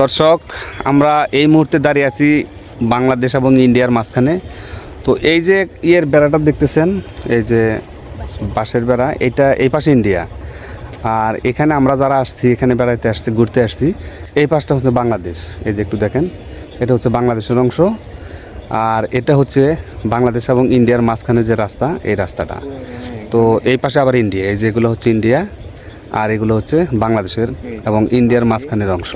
দর্শক, আমরা এই মুহূর্তে দাঁড়িয়ে আছি বাংলাদেশ এবং ইন্ডিয়ার মাঝখানে। তো এই যে ইয়ের বেড়াটা দেখতেছেন, এই যে বাঁশের বেড়া, এটা এই পাশে ইন্ডিয়া। আর এখানে আমরা যারা আসছি, এখানে বেড়াইতে আসছি, ঘুরতে আসছি, এই পাশটা হচ্ছে বাংলাদেশ। এই যে একটু দেখেন, এটা হচ্ছে বাংলাদেশের অংশ। আর এটা হচ্ছে বাংলাদেশ এবং ইন্ডিয়ার মাঝখানে যে রাস্তা, এই রাস্তাটা। তো এই পাশে আবার ইন্ডিয়া, এই যেগুলো হচ্ছে ইন্ডিয়া। আর এগুলো হচ্ছে বাংলাদেশের এবং ইন্ডিয়ার মাঝখানের অংশ।